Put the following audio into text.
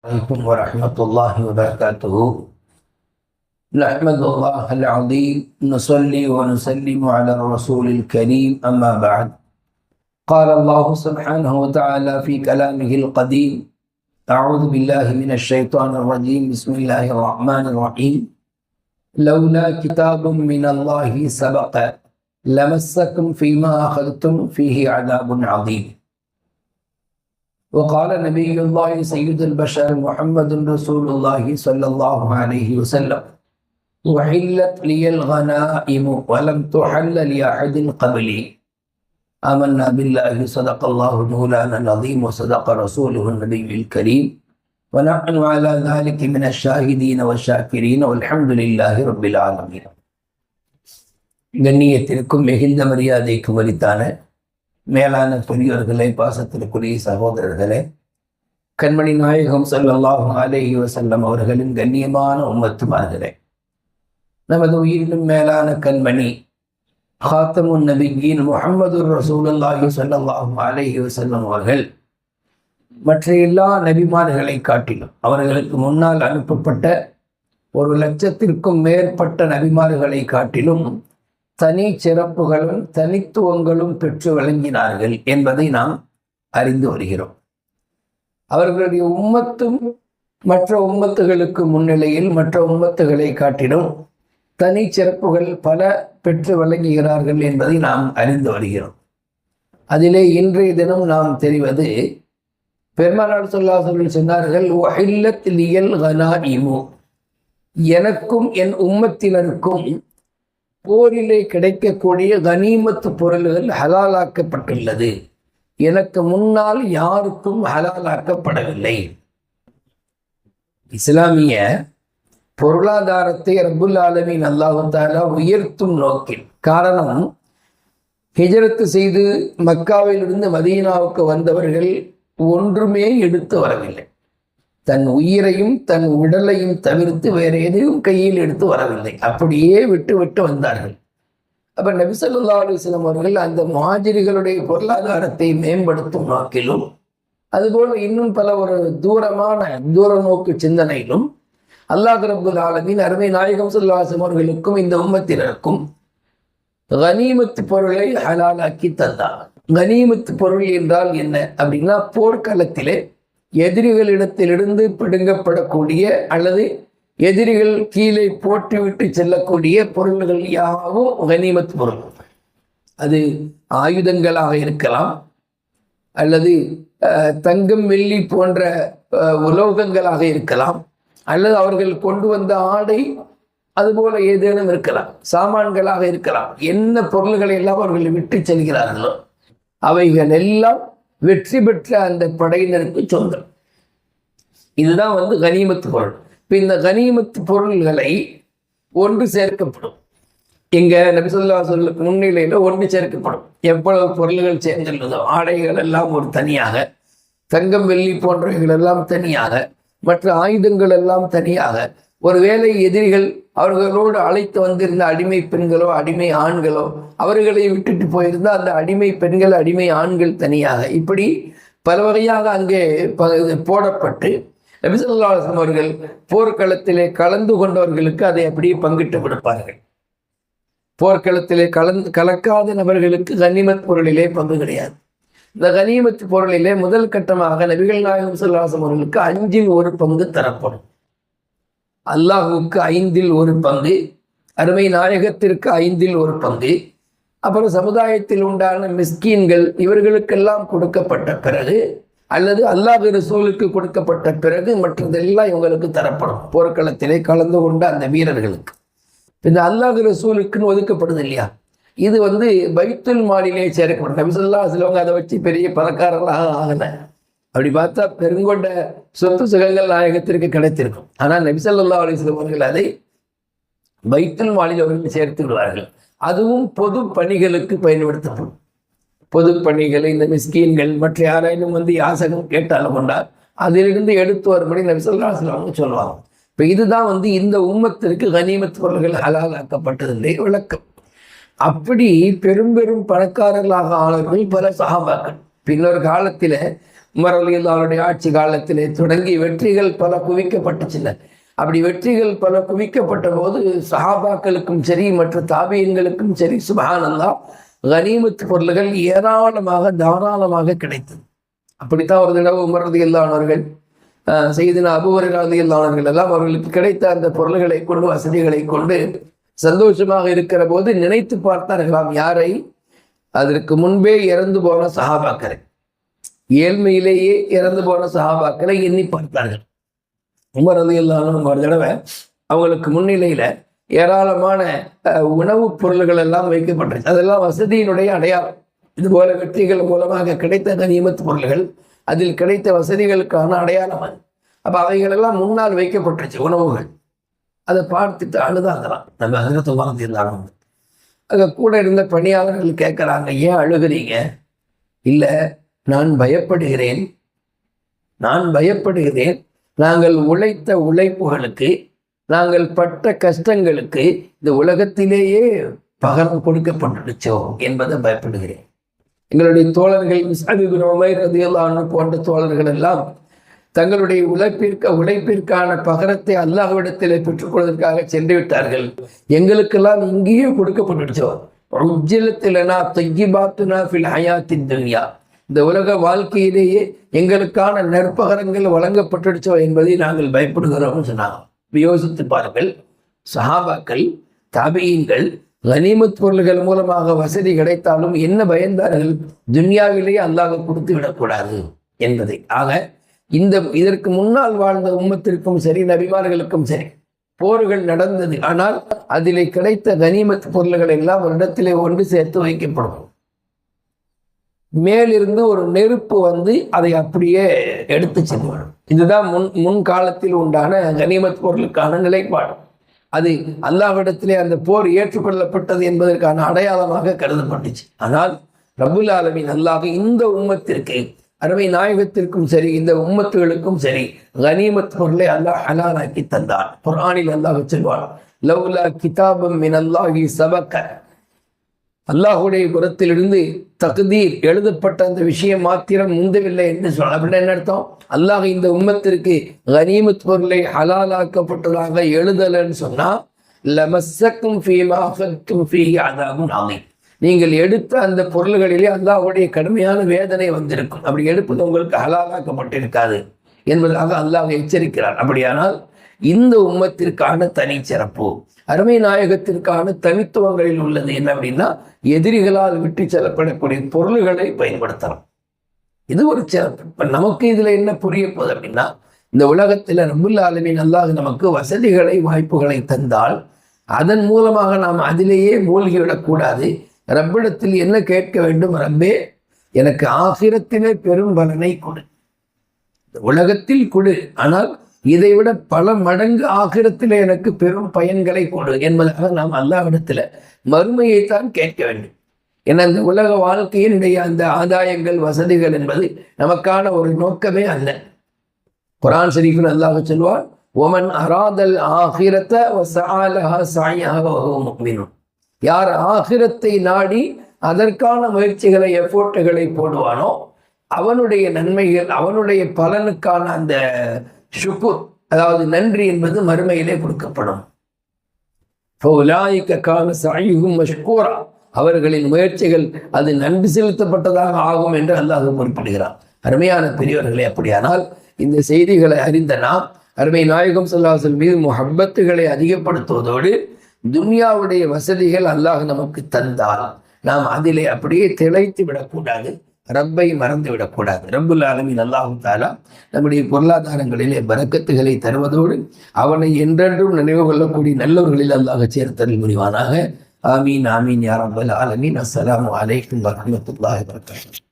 عليكم ورحمة الله وبركاته. نحمد الله العظيم نصلي ونسلم على الرسول الكريم أما بعد. قال الله سبحانه وتعالى في كلامه القديم أعوذ بالله من الشيطان الرجيم بسم الله الرحمن الرحيم. لولا كتاب من الله سبق لمسكم فيما أخذتم فيه عذاب عظيم. وقال نبي الله سيد البشر محمد رسول الله صلى الله عليه وسلم وحلت لي الغنائم ولم تحل لأحد قبلي آمنا بالله صدق الله مولانا العظيم وصدق رسوله النبي الكريم ونحن على ذلك من الشاهدين والشاكرين والحمد لله رب العالمين கண்ணியத்திற்கும் மிகுந்த மரியாதைக்கு வரித்தான மேலான பெரியோர்களே பாசத்திற்குரிய சகோதரர்களே கண்மணி நாயகம் ஸல்லல்லாஹு அலேஹி வசல்லம் அவர்களின் கண்ணியமான உம்மத்துமார்களே நமது உயிரிலும் மேலான கண்மணி ஹாத்தமுன் நபியின் முகமது ரசூலல்லாஹி ஸல்லல்லாஹு அலேஹி வசல்லம் அவர்கள் மற்ற எல்லா நபிமார்களை காட்டிலும் அவர்களுக்கு முன்னால் அனுப்பப்பட்ட ஒரு லட்சத்திற்கும் மேற்பட்ட நபிமார்களை காட்டிலும் தனி சிறப்புகளும் தனித்துவங்களும் பெற்று விளங்கினார்கள் என்பதை நாம் அறிந்து வருகிறோம். அவர்களுடைய உம்மத்தும் மற்ற உம்மத்துகளுக்கு முன்னிலையில் மற்ற உம்மத்துகளை காட்டிலும் தனி சிறப்புகள் பல பெற்று விளங்குகிறார்கள் என்பதை நாம் அறிந்து வருகிறோம். அதிலே இன்றைய தினம் நாம் தெரிவது பெருமானார் சொல்லாசர்கள் சொன்னார்கள் ஒஹில்லத்திலியல் கனாஇமு எனக்கும் என் உம்மத்தினருக்கும் போரிலே கிடைக்கக்கூடிய கனிமத்து பொருள்கள் ஹலாலாக்கப்பட்டுள்ளது. எனக்கு முன்னால் யாருக்கும் ஹலாலாக்கப்படவில்லை. இஸ்லாமிய பொருளாதாரத்தை ரபுல் ஆலமின் அல்லாஹாலா உயர்த்தும் நோக்கில். காரணம் ஹிஜரத்து செய்து மக்காவிலிருந்து மதீனாவுக்கு வந்தவர்கள் ஒன்றுமே எடுத்து வரவில்லை. தன் உயிரையும் தன் உடலையும் தவிர்த்து வேற எதையும் கையில் எடுத்து வரவில்லை. அப்படியே விட்டு விட்டு வந்தார்கள். அப்ப நபிசல்லா அலுவலம் அவர்கள் அந்த மாதிரிகளுடைய பொருளாதாரத்தை மேம்படுத்தும் நோக்கிலும் அதுபோல இன்னும் பல ஒரு தூரமான தூர நோக்கு சிந்தனையிலும் அல்லாஹ் ரபுல் ஆலமின் அருமை நாயகம் சுல்லாசம் அவர்களுக்கும் இந்த உம்மத்தினருக்கும் கனிமத்து பொருளை ஹலாலாக்கி தந்தார் கனிமத்து பொருள் என்றால் என்ன அப்படின்னா போர்க்காலத்திலே எதிரிகளிடத்திலிருந்து பிடுங்கப்படக்கூடிய அல்லது எதிரிகள் கீழே போட்டுவிட்டு செல்லக்கூடிய பொருள்கள் யாவும் கனிமத் பொருள். அது ஆயுதங்களாக இருக்கலாம் அல்லது தங்கம் வெள்ளி போன்ற உலோகங்களாக இருக்கலாம் அல்லது அவர்கள் கொண்டு வந்த ஆடை அதுபோல ஏதேனும் இருக்கலாம் சாமான்களாக இருக்கலாம். என்ன பொருள்களை எல்லாம் அவர்கள் விட்டு செல்கிறார்களோ அவைகள் எல்லாம் வெற்றி பெற்ற அந்த படையினருக்கு சொந்தம். இதுதான் வந்து கனிமத்து பொருள். இப்போ இந்த கனிமத்து பொருள்களை ஒன்று சேர்க்கப்படும். இங்கே நபிசல்லா சொல்ல முன்னிலையில் ஒன்று சேர்க்கப்படும். எவ்வளவு பொருள்கள் சேர்ந்துள்ளதோ ஆடைகள் எல்லாம் ஒரு தனியாக தங்கம் வெள்ளி போன்றவைகள் எல்லாம் தனியாக மற்ற ஆயுதங்கள் எல்லாம் தனியாக ஒருவேளை எதிரிகள் அவர்களோடு அழைத்து வந்திருந்த அடிமை பெண்களோ அடிமை ஆண்களோ அவர்களை விட்டுட்டு போயிருந்தால் அந்த அடிமை பெண்கள் அடிமை ஆண்கள் தனியாக. இப்படி பல வகையாக அங்கே போடப்பட்டு நபிசல்லாசம் அவர்கள் போர்க்களத்திலே கலந்து கொண்டவர்களுக்கு அதை அப்படியே பங்கிட்டு கொடுப்பார்கள். போர்க்களத்திலே கலந்து கலக்காத நபர்களுக்கு கனிமத் பொருளிலே பங்கு கிடையாது. இந்த கனிமத் பொருளிலே முதல் கட்டமாக நபிகள் நாயகம் சொல்லாசம் அவர்களுக்கு அஞ்சில் ஒரு பங்கு தரப்படும். அல்லாஹுக்கு ஐந்தில் ஒரு பங்கு அருமை நாயகத்திற்கு ஐந்தில் ஒரு பங்கு. அப்புறம் சமுதாயத்தில் உண்டான மிஸ்கீன்கள் இவர்களுக்கெல்லாம் கொடுக்கப்பட்ட பிறகு அல்லது அல்லாஹ் ரசூலுக்கு கொடுக்கப்பட்ட பிறகு மற்றதெல்லாம் இவங்களுக்கு தரப்படும். போர்க்களத்திலே கலந்து கொண்ட அந்த வீரர்களுக்கு. இந்த அல்லாஹ் ரசூலுக்குன்னு ஒதுக்கப்படுது இல்லையா? இது வந்து பைத்துல் மாலிலே சேர்க்கப்படும். நபிசல்லா சிலவங்க அதை வச்சு பெரிய பணக்காரர்களாக ஆகின அப்படி பார்த்தா பெருங்கொண்ட சொத்து சுகங்கள் நாயகத்திற்கு கிடைத்திருக்கும். ஆனால் நபிசல்லா அலிஸ்லம் அவர்கள் அதை வைத்தல் மாலில் அவர்கள் சேர்த்து விடுவார்கள். அதுவும் பொது பணிகளுக்கு பயன்படுத்தப்படும். பொது பணிகளை இந்த மிஸ்கீன்கள் மற்ற யாராயினும் வந்து யாசகம் கேட்டாலும் கொண்டார் அதிலிருந்து எடுத்து வரும்படி நபிசல்லாஸ்லாம் அவங்க சொல்லுவாங்க. இப்போ இதுதான் வந்து இந்த உம்மத்திற்கு கனிமத் பொருள்கள் ஹலாலாக்கப்பட்டதில்லை விளக்கம். அப்படி பெரும் பெரும் பணக்காரர்களாக ஆனவர்கள் பல சகாபாக்கள் பின்னொரு காலத்தில் உமரலியல்லாருடைய ஆட்சி காலத்திலே தொடங்கி வெற்றிகள் பல குவிக்கப்பட்டுச்சின அப்படி வெற்றிகள் பல குவிக்கப்பட்ட போது சஹாபாக்களுக்கும் சரி மற்ற தாபியங்களுக்கும் சரி சுபஹானல்லா கனிமத் பொருள்கள் ஏராளமாக தாராளமாக கிடைத்தது. அப்படித்தான் ஒரு தடவை உமர் ரதி செய்தின அபுவரி எல்லாம் அவர்களுக்கு கிடைத்த அந்த பொருள்களை கொண்டு வசதிகளை கொண்டு சந்தோஷமாக இருக்கிற போது நினைத்து பார்த்தார்களாம் யாரை? அதற்கு முன்பே இறந்து போன சஹாபாக்களை. ஏழ்மையிலேயே இறந்து போன சஹாபாக்களை எண்ணி பார்த்தார்கள். உமர் அலி இல்லாமல் ஒரு தடவை அவங்களுக்கு முன்னிலையில் ஏராளமான உணவுப் பொருள்கள் எல்லாம் வைக்கப்பட்டது. அதெல்லாம் வசதியினுடைய அடையாளம். இது போல வெற்றிகள் மூலமாக கிடைத்த கனிமத்து பொருள்கள் அதில் கிடைத்த வசதிகளுக்கான அடையாளம் அது. அப்போ அவைகளெல்லாம் முன்னால் வைக்கப்பட்டுச்சு உணவுகள். அதை பார்த்துட்டு அழுதாங்கலாம் நம்ம அதிரத்தை மறந்துருந்தாங்க அங்கே கூட இருந்த பணியாளர்கள் கேட்குறாங்க ஏன் அழுகிறீங்க? இல்லை நான் பயப்படுகிறேன். நான் பயப்படுகிறேன். நாங்கள் உழைத்த உழைப்புகளுக்கு நாங்கள் பட்ட கஷ்டங்களுக்கு இந்த உலகத்திலேயே பகரம் கொடுக்கப்பட்டுடுச்சோ என்பதை பயப்படுகிறேன். எங்களுடைய தோழர்கள் மிசாபிபின் ரதியல்லான்னு போன்ற தோழர்கள் எல்லாம் தங்களுடைய உழைப்பிற்கு உழைப்பிற்கான பகரத்தை அல்லாஹ்விடத்தில் பெற்றுக்கொள்வதற்காக சென்று விட்டார்கள். எங்களுக்கெல்லாம் இங்கேயே கொடுக்கப்பட்டுடுச்சோ. உஜ்ஜலத்திலனா தொய்யிபாத்துனா ஃபில் ஹயாத்தின் துன்யா. இந்த உலக வாழ்க்கையிலேயே எங்களுக்கான நற்பகரங்கள் வழங்கப்பட்டுடுச்சோ என்பதை நாங்கள் பயப்படுகிறோம்னு சொன்னாங்க. யோசித்து பாருங்கள் சஹாபாக்கள் தாபியங்கள் கனிமத் பொருள்கள் மூலமாக வசதி கிடைத்தாலும் என்ன பயந்தார்கள் துன்யாவிலேயே அல்லாஹ் கொடுத்து விடக்கூடாது என்பதை. ஆக இந்த இதற்கு முன்னால் வாழ்ந்த உம்மத்திற்கும் சரி நபிமார்களுக்கும் சரி போர்கள் நடந்தது. ஆனால் அதிலே கிடைத்த கனிமத் பொருள்கள் எல்லாம் ஒரு இடத்திலே ஒன்று சேர்த்து வைக்கப்படும். மேலிருந்து ஒரு நெருப்பு வந்து அதை அப்படியே எடுத்து செல்வார். இதுதான் முன் முன்காலத்தில் உண்டான கனிமத் பொருளுக்கான நிலைப்பாடு. அது அல்லாஹிடத்திலே அந்த போர் ஏற்றுக்கொள்ளப்பட்டது என்பதற்கான அடையாளமாக கருதப்பட்டுச்சு. ஆனால் ரபுல் ஆலமின் அல்லாஹ் இந்த உம்மத்திற்கு அருமை நாயகத்திற்கும் சரி இந்த உம்மத்துகளுக்கும் சரி கனிமத் பொருளை அல்லாஹ் ஹலாலாக்கி தந்தார். குரானில் அல்லாஹ் சொல்வான் லவ்லா கிதாபம் மின் அல்லாஹி சபக்க. அல்லாஹுடைய புறத்திலிருந்து தகுதீர் எழுதப்பட்ட அந்த விஷயம் மாத்திரம் முந்தவில்லை என்று சொல்ல அப்படின்னா என்ன அர்த்தம்? அல்லாஹ் இந்த உம்மத்திற்கு கனிமத் பொருளை ஹலாலாக்கப்பட்டதாக எழுதலைன்னு சொன்னா லமசக்கும் ஃபீமாகும் ஃபீ அதாகும் நாளை நீங்கள் எடுத்த அந்த பொருள்களிலே அல்லாஹுடைய கடுமையான வேதனை வந்திருக்கும். அப்படி எடுப்பது உங்களுக்கு ஹலாலாக்கப்பட்டிருக்காது என்பதாக அல்லாஹ் எச்சரிக்கிறார் அப்படியானால் இந்த உம்மத்திற்கான தனி சிறப்பு. அருமை நாயகத்திற்கான தனித்துவங்களில் உள்ளது என்ன அப்படின்னா எதிரிகளால் விட்டு செல்லப்படக்கூடிய பொருள்களை பயன்படுத்தலாம் இது ஒரு சிறப்பு. இப்போ நமக்கு இதில் என்ன புரிய போகுது அப்படின்னா இந்த உலகத்தில் ரபுல் ஆலமின் அல்லாஹ் நமக்கு வசதிகளை வாய்ப்புகளை தந்தால் அதன் மூலமாக நாம் அதிலேயே மூழ்கிவிடக்கூடாது ரப்பிடத்தில் என்ன கேட்க வேண்டும்? ரப்பே எனக்கு ஆகிரத்திலே பெரும் பலனை கொடு. உலகத்தில் கொடு. ஆனால் இதைவிட பல மடங்கு ஆகிரத்தில் எனக்கு பெரும் பயன்களை கொடு என்பதாக நாம் அல்லாவிடத்தில் மறுமையைத்தான் கேட்க வேண்டும். ஏன்னா அந்த உலக வாழ்க்கையினுடைய அந்த ஆதாயங்கள் வசதிகள் என்பது நமக்கான ஒரு நோக்கமே அல்ல. குரான் ஷரீஃபில் அல்லாஹ் சொல்வார் ஒமன் அராதல் ஆகிரத்தை சாயாக யார் ஆகிரத்தை நாடி அதற்கான முயற்சிகளை எஃபோர்ட்டுகளை போடுவானோ அவனுடைய நன்மைகள் அவனுடைய பலனுக்கான அந்த ஷுக்குர் அதாவது நன்றி என்பது மறுமையிலே கொடுக்கப்படும். மஷ்கூரா. அவர்களின் முயற்சிகள் அது நன்றி செலுத்தப்பட்டதாக ஆகும் என்று அல்லாஹ் குறிப்பிடுகிறார் அருமையான பெரியவர்களே அப்படியானால் இந்த செய்திகளை அறிந்த நாம் அருமை நாயகம் சொல்லாசல் மீது முஹப்பத்துகளை அதிகப்படுத்துவதோடு துன்யாவுடைய வசதிகள் அல்லாஹ் நமக்கு தந்தால் நாம் அதிலே அப்படியே திளைத்து விடக்கூடாது. ரப்பை மறந்து விடக்கூடாது ரப்புல் ஆலமின் அல்லாஹு தாலா நம்முடைய பொருளாதாரங்களிலே பறக்கத்துகளை தருவதோடு அவனை என்றென்றும் நினைவு கொள்ளக்கூடிய நல்லவர்களில் அல்லாஹ் சேர்த்தல் முடிவானாக ஆமீன் ஆமீன் யாரம்பல் ஆலமீன். அஸ்லாம் வலைக்கம் வரமத்துல்லாஹ் வரகாத்து